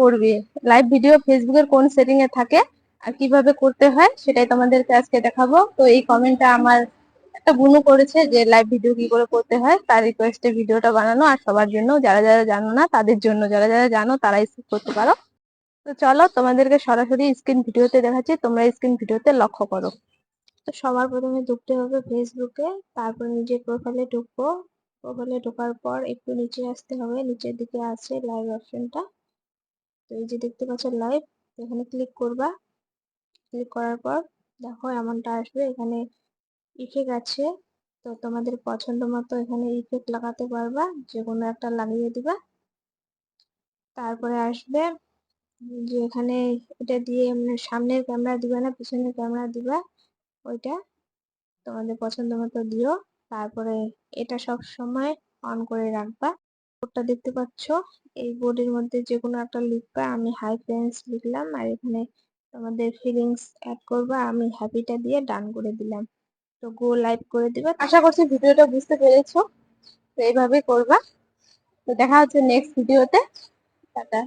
করবে? Live video ফেসবুকের কোন সেটিং এ থাকে আর কীভাবে করতে হয় সেটাই তোমাদেরকে আজকে দেখাবো। তো এই কমেন্টটা আমার একটা বুনু করেছে যে লাইভ ভিডিও কি করে করতে হয়, তার রিকোয়েস্টে ভিডিওটা বানানো আর সবার জন্য, যারা যারা জানো না, তাদের জন্য যারা যারা জানো তারাই স্কিপ করতে পারো। তো চলো তোমাদেরকে সরাসরি স্ক্রিন ভিডিওতে দেখাচ্ছি, তোমরা স্ক্রিন ভিডিওতে লক্ষ্য করো। তো সবার প্রথমে ঢুকতে হবে ফেসবুকে তারপর নিজের প্রোফাইলে ঢুকবো। প্রোফাইলে ঢোকার পর একটু নিচে আসতে হবে, নিচের দিকে আছে লাইভ অপশনটা তো এই যে দেখতে পাচ্ছ লাইভ এখানে ক্লিক করবা। ক্লিক করার পর দেখো এমনটা আসবে, এখানে ইফেক্ট আছে। তো তোমাদের পছন্দ মতো এখানে ইফেক্ট লাগাতে পারবা যে কোনো একটা লাগিয়ে দিবা। তারপরে আসবে যে এখানে এটা দিয়ে মানে সামনের ক্যামেরা দিবা না, পিছনের ক্যামেরা দিবা, ওইটা তোমাদের পছন্দ মতো দিও। তারপরে এটা সব সময় অন করে রাখবা। বোর্ডটা দেখতে পাচ্ছ? এই বোর্ডের মধ্যে যে কোনো একটা লিখবা, আমি হাই ফ্রেন্ডস লিখলাম আর এখানে তোমাদের ফিলিংস অ্যাড করবা, আমি হ্যাপিটা দিয়ে ডান করে দিলাম। তো গো লাইভ করে দিবা। আশা করছি ভিডিওটা বুঝতে পেরেছ। তো এইভাবে করবা। তো দেখা হচ্ছে নেক্সট ভিডিওতে টাটা।